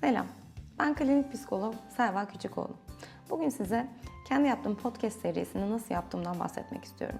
Selam, ben klinik psikolog Selva Küçükoğlu. Bugün size kendi yaptığım podcast serisini nasıl yaptığımdan bahsetmek istiyorum.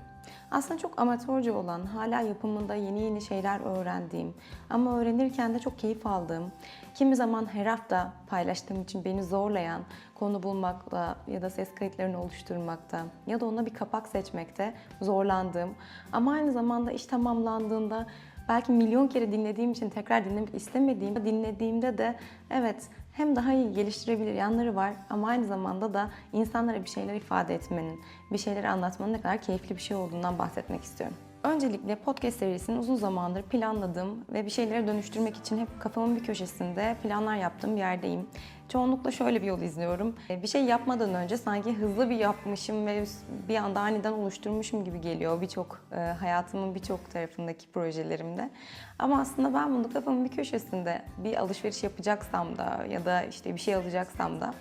Aslında çok amatörce olan, hala yapımında yeni yeni şeyler öğrendiğim ama öğrenirken de çok keyif aldığım, kimi zaman her hafta paylaştığım için beni zorlayan konu bulmakta ya da ses kayıtlarını oluşturmakta ya da ona bir kapak seçmekte zorlandığım ama aynı zamanda iş tamamlandığında belki milyon kere dinlediğim için tekrar dinlemek istemediğim, dinlediğimde de evet hem daha iyi geliştirebilir yanları var ama aynı zamanda da insanlara bir şeyler ifade etmenin, bir şeyleri anlatmanın ne kadar keyifli bir şey olduğundan bahsetmek istiyorum. Öncelikle podcast serisini uzun zamandır planladığım ve bir şeylere dönüştürmek için hep kafamın bir köşesinde planlar yaptığım bir yerdeyim. Çoğunlukla şöyle bir yol izliyorum. Bir şey yapmadan önce sanki hızlı bir yapmışım ve bir anda aniden oluşturmuşum gibi geliyor birçok e, hayatımın birçok tarafındaki projelerimde. Ama aslında ben bunu kafamın bir köşesinde bir alışveriş yapacaksam da ya da işte bir şey alacaksam da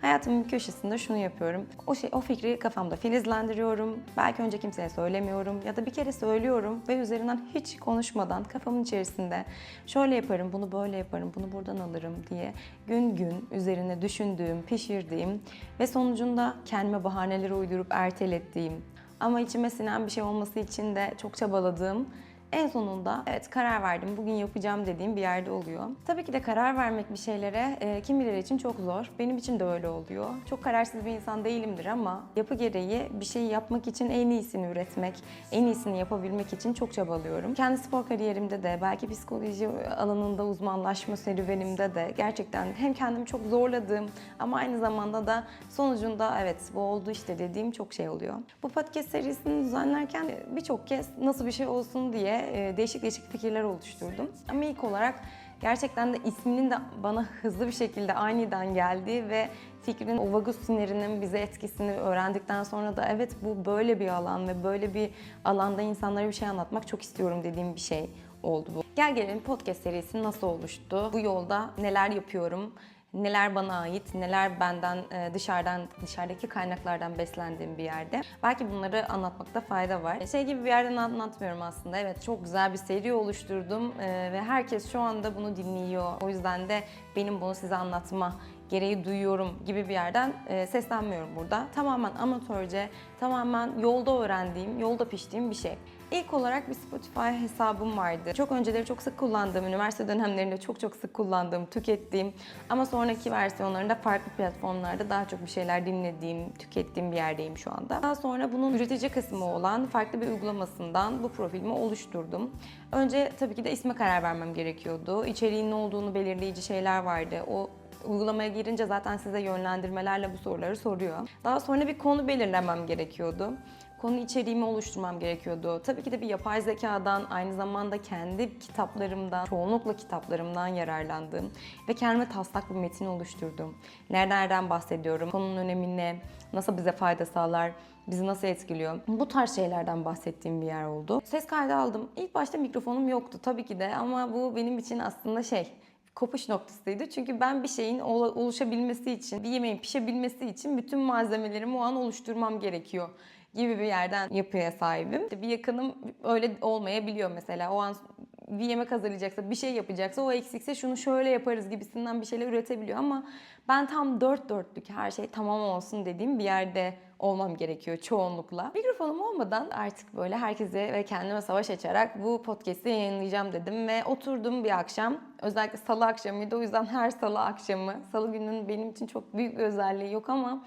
Hayatımın köşesinde şunu yapıyorum. O şey, o fikri kafamda filizlendiriyorum. Belki önce kimseye söylemiyorum ya da bir kere söylüyorum ve üzerinden hiç konuşmadan kafamın içerisinde şöyle yaparım, bunu böyle yaparım, bunu buradan alırım diye gün gün üzerine düşündüğüm, pişirdiğim ve sonucunda kendime bahaneleri uydurup ertelettiğim ama içime sinen bir şey olması için de çok çabaladığım en sonunda evet karar verdim, bugün yapacağım dediğim bir yerde oluyor. Tabii ki de karar vermek bir şeylere e, kimileri için çok zor. Benim için de öyle oluyor. Çok kararsız bir insan değilimdir ama yapı gereği bir şeyi yapmak için en iyisini üretmek, en iyisini yapabilmek için çok çabalıyorum. Kendi spor kariyerimde de, belki psikoloji alanında uzmanlaşma serüvenimde de gerçekten hem kendimi çok zorladığım ama aynı zamanda da sonucunda evet bu oldu işte dediğim çok şey oluyor. Bu podcast serisini düzenlerken birçok kez nasıl bir şey olsun diye e, değişik değişik fikirler oluşturdum. Ama ilk olarak gerçekten de isminin de bana hızlı bir şekilde aniden geldiği ve fikrin o vagus sinirinin bize etkisini öğrendikten sonra da evet bu böyle bir alan ve böyle bir alanda insanlara bir şey anlatmak çok istiyorum dediğim bir şey oldu bu. Gel gelelim podcast serisi nasıl oluştu? Bu yolda neler yapıyorum? Neler bana ait, neler benden e, dışarıdan dışarıdaki kaynaklardan beslendiğim bir yerde. Belki bunları anlatmakta fayda var. Şey gibi bir yerden anlatmıyorum aslında. Evet çok güzel bir seri oluşturdum e, ve herkes şu anda bunu dinliyor. O yüzden de benim bunu size anlatma gereği duyuyorum gibi bir yerden e, seslenmiyorum burada. Tamamen amatörce, tamamen yolda öğrendiğim, yolda piştiğim bir şey. İlk olarak bir Spotify hesabım vardı. Çok önceleri çok sık kullandığım, üniversite dönemlerinde çok çok sık kullandığım, tükettiğim ama sonraki versiyonlarında farklı platformlarda daha çok bir şeyler dinlediğim, tükettiğim bir yerdeyim şu anda. Daha sonra bunun üretici kısmı olan farklı bir uygulamasından bu profilimi oluşturdum. Önce tabii ki de isme karar vermem gerekiyordu. İçeriğin ne olduğunu belirleyici şeyler vardı. O uygulamaya girince zaten size yönlendirmelerle bu soruları soruyor. Daha sonra bir konu belirlemem gerekiyordu. Konu içeriğimi oluşturmam gerekiyordu. Tabii ki de bir yapay zekadan, aynı zamanda kendi kitaplarımdan, çoğunlukla kitaplarımdan yararlandığım ve kendime taslak bir metin oluşturdum. Nereden bahsediyorum, konunun önemi ne, nasıl bize fayda sağlar, bizi nasıl etkiliyor? Bu tarz şeylerden bahsettiğim bir yer oldu. Ses kaydı aldım. İlk başta mikrofonum yoktu tabii ki de ama bu benim için aslında şey, kopuş noktasıydı. Çünkü ben bir şeyin oluşabilmesi için, bir yemeğin pişebilmesi için bütün malzemelerimi o an oluşturmam gerekiyor gibi bir yerden yapıya sahibim. İşte bir yakınım öyle olmayabiliyor mesela. O an bir yemek hazırlayacaksa, bir şey yapacaksa o eksikse şunu şöyle yaparız gibisinden bir şeyler üretebiliyor ama ben tam dört dörtlük her şey tamam olsun dediğim bir yerde olmam gerekiyor çoğunlukla. Mikrofonum olmadan artık böyle herkese ve kendime savaş açarak bu podcast'i yayınlayacağım dedim ve oturdum bir akşam. Özellikle salı akşamıydı o yüzden her salı akşamı, salı gününün benim için çok büyük bir özelliği yok ama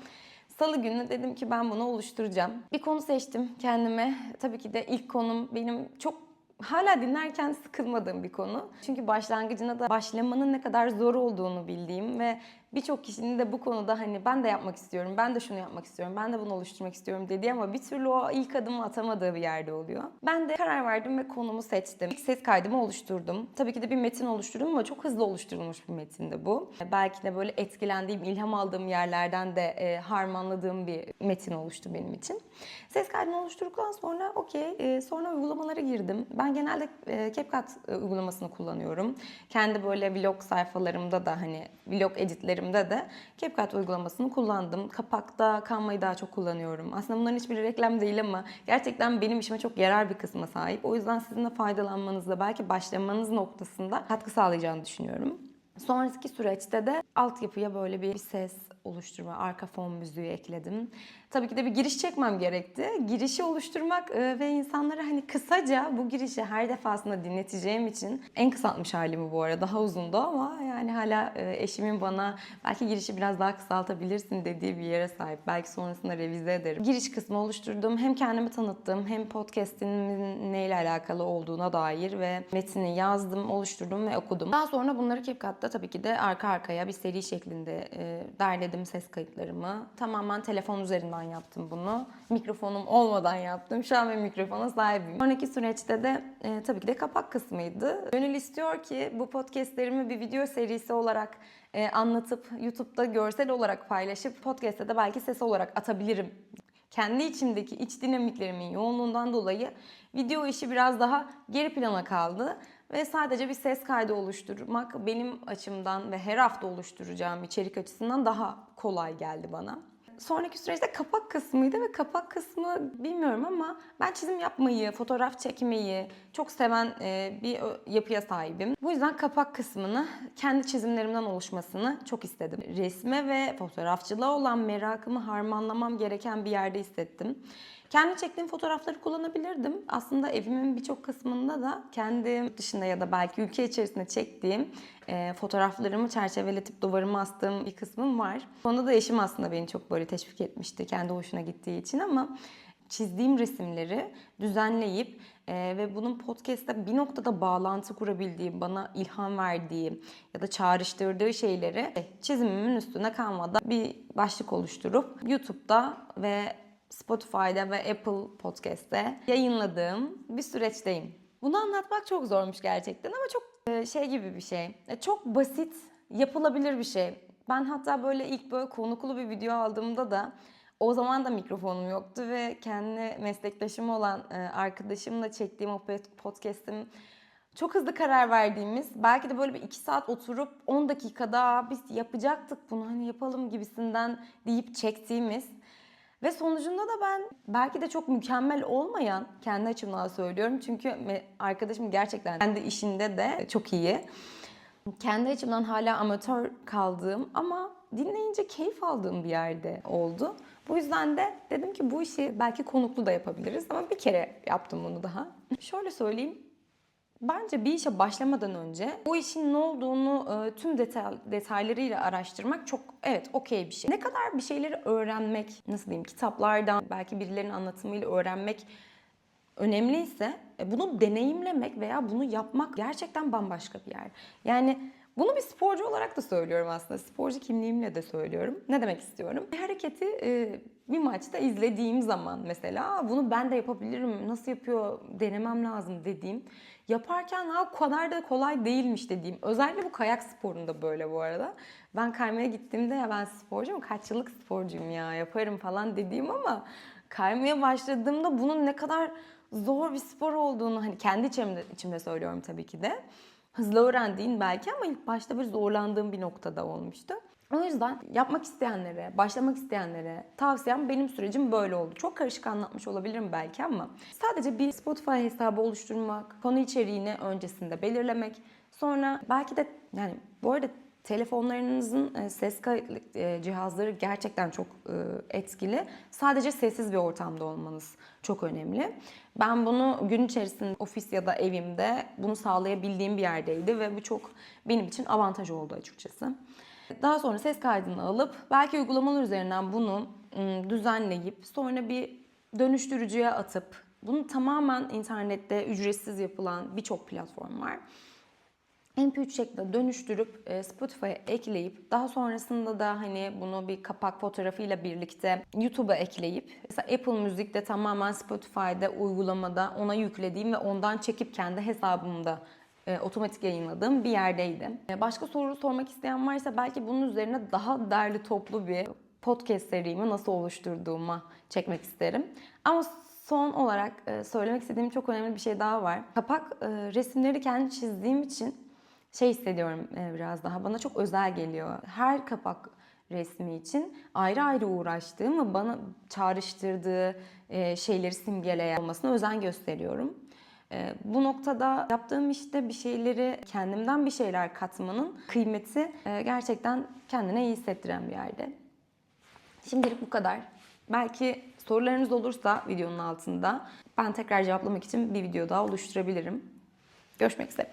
Salı günü dedim ki ben bunu oluşturacağım. Bir konu seçtim kendime. Tabii ki de ilk konum benim çok hala dinlerken sıkılmadığım bir konu. Çünkü başlangıcına da başlamanın ne kadar zor olduğunu bildiğim ve birçok kişinin de bu konuda hani ben de yapmak istiyorum, ben de şunu yapmak istiyorum, ben de bunu oluşturmak istiyorum dediği ama bir türlü o ilk adımı atamadığı bir yerde oluyor. Ben de karar verdim ve konumu seçtim. İlk ses kaydımı oluşturdum. Tabii ki de bir metin oluşturdum ama çok hızlı oluşturulmuş bir metindi bu. Belki de böyle etkilendiğim, ilham aldığım yerlerden de e, harmanladığım bir metin oluştu benim için. Ses kaydını oluşturduktan sonra okey, e, sonra uygulamalara girdim. Ben genelde e, CapCut e, uygulamasını kullanıyorum. Kendi böyle vlog sayfalarımda da hani vlog editlerim projelerimde de CapCut uygulamasını kullandım. Kapakta Canva'yı daha çok kullanıyorum. Aslında bunların hiçbiri reklam değil ama gerçekten benim işime çok yarar bir kısma sahip. O yüzden sizin de faydalanmanızda belki başlamanız noktasında katkı sağlayacağını düşünüyorum. Sonraki süreçte de altyapıya böyle bir ses oluşturma, arka fon müziği ekledim. Tabii ki de bir giriş çekmem gerekti. Girişi oluşturmak e, ve insanlara hani kısaca bu girişi her defasında dinleteceğim için en kısaltmış halimi bu arada daha uzundu ama yani hala e, eşimin bana belki girişi biraz daha kısaltabilirsin dediği bir yere sahip. Belki sonrasında revize ederim. Giriş kısmı oluşturdum. Hem kendimi tanıttım hem podcast'imin neyle alakalı olduğuna dair ve metni yazdım, oluşturdum ve okudum. Daha sonra bunları CapCut'ta tabii ki de arka arkaya bir seri şeklinde e, derledim ses kayıtlarımı. Tamamen telefon üzerinden yaptım bunu. Mikrofonum olmadan yaptım. Şu an bir mikrofona sahibim. Sonraki süreçte de e, tabii ki de kapak kısmıydı. Gönül istiyor ki bu podcastlerimi bir video serisi olarak e, anlatıp YouTube'da görsel olarak paylaşıp podcast'te de belki ses olarak atabilirim kendi içimdeki iç dinamiklerimin yoğunluğundan dolayı video işi biraz daha geri plana kaldı. Ve sadece bir ses kaydı oluşturmak benim açımdan ve her hafta oluşturacağım içerik açısından daha kolay geldi bana. Sonraki süreçte kapak kısmıydı ve kapak kısmı bilmiyorum ama ben çizim yapmayı, fotoğraf çekmeyi çok seven e, bir yapıya sahibim. Bu yüzden kapak kısmını kendi çizimlerimden oluşmasını çok istedim. Resme ve fotoğrafçılığa olan merakımı harmanlamam gereken bir yerde hissettim. Kendi çektiğim fotoğrafları kullanabilirdim. Aslında evimin birçok kısmında da kendi dışında ya da belki ülke içerisinde çektiğim e, fotoğraflarımı çerçeveletip duvarıma astığım bir kısmım var. Onda da eşim aslında beni çok böyle teşvik etmişti kendi hoşuna gittiği için ama çizdiğim resimleri düzenleyip e, ve bunun podcast'te bir noktada bağlantı kurabildiği, bana ilham verdiği ya da çağrıştırdığı şeyleri çizimimin üstüne kalmadan bir başlık oluşturup YouTube'da ve Spotify'da ve Apple Podcast'te yayınladığım bir süreçteyim. Bunu anlatmak çok zormuş gerçekten ama çok e, şey gibi bir şey. E, Çok basit, yapılabilir bir şey. Ben hatta böyle ilk böyle konuklu bir video aldığımda da o zaman da mikrofonum yoktu ve kendi meslektaşım olan e, arkadaşımla çektiğim o podcast'im çok hızlı karar verdiğimiz, belki de böyle bir iki saat oturup 10 dakikada biz yapacaktık bunu hani yapalım gibisinden deyip çektiğimiz ve sonucunda da ben belki de çok mükemmel olmayan, kendi açımdan söylüyorum çünkü arkadaşım gerçekten kendi işinde de çok iyi. Kendi açımdan hala amatör kaldığım ama dinleyince keyif aldığım bir yerde oldu. Bu yüzden de dedim ki bu işi belki konuklu da yapabiliriz ama bir kere yaptım bunu daha. Şöyle söyleyeyim, Bence bir işe başlamadan önce o işin ne olduğunu e, tüm detay, detaylarıyla araştırmak çok evet okey bir şey. Ne kadar bir şeyleri öğrenmek, nasıl diyeyim kitaplardan belki birilerinin anlatımıyla öğrenmek önemliyse e, bunu deneyimlemek veya bunu yapmak gerçekten bambaşka bir yer. Yani bunu bir sporcu olarak da söylüyorum aslında. Sporcu kimliğimle de söylüyorum. Ne demek istiyorum? Bir hareketi e, bir maçta izlediğim zaman mesela bunu ben de yapabilirim, nasıl yapıyor denemem lazım dediğim yaparken ha o kadar da kolay değilmiş dediğim. Özellikle bu kayak sporunda böyle bu arada. Ben kaymaya gittiğimde ya ben sporcuyum, kaç yıllık sporcuyum ya yaparım falan dediğim ama kaymaya başladığımda bunun ne kadar zor bir spor olduğunu hani kendi içimde, içimde söylüyorum tabii ki de. Hızlı öğrendiğin belki ama ilk başta bir zorlandığım bir noktada olmuştu. O yüzden yapmak isteyenlere, başlamak isteyenlere tavsiyem benim sürecim böyle oldu. Çok karışık anlatmış olabilirim belki ama sadece bir Spotify hesabı oluşturmak, konu içeriğini öncesinde belirlemek, sonra belki de yani bu arada telefonlarınızın e, ses kayıt e, cihazları gerçekten çok e, etkili. Sadece sessiz bir ortamda olmanız çok önemli. Ben bunu gün içerisinde ofis ya da evimde bunu sağlayabildiğim bir yerdeydi ve bu çok benim için avantaj oldu açıkçası. Daha sonra ses kaydını alıp belki uygulamalar üzerinden bunu düzenleyip sonra bir dönüştürücüye atıp bunu tamamen internette ücretsiz yapılan birçok platform var. MP3 şeklinde dönüştürüp Spotify'a ekleyip daha sonrasında da hani bunu bir kapak fotoğrafıyla birlikte YouTube'a ekleyip mesela Apple Müzik'te tamamen Spotify'da uygulamada ona yüklediğim ve ondan çekip kendi hesabımda e, otomatik yayınladığım bir yerdeydi. E, başka soru sormak isteyen varsa belki bunun üzerine daha derli toplu bir podcast serimi nasıl oluşturduğuma çekmek isterim. Ama son olarak e, söylemek istediğim çok önemli bir şey daha var. Kapak e, resimleri kendi çizdiğim için şey hissediyorum e, biraz daha bana çok özel geliyor. Her kapak resmi için ayrı ayrı uğraştığım ve bana çağrıştırdığı e, şeyleri simgeleyen olmasına özen gösteriyorum. Ee, bu noktada yaptığım işte bir şeyleri, kendimden bir şeyler katmanın kıymeti e, gerçekten kendine iyi hissettiren bir yerde. Şimdilik bu kadar. Belki sorularınız olursa videonun altında ben tekrar cevaplamak için bir video daha oluşturabilirim. Görüşmek üzere.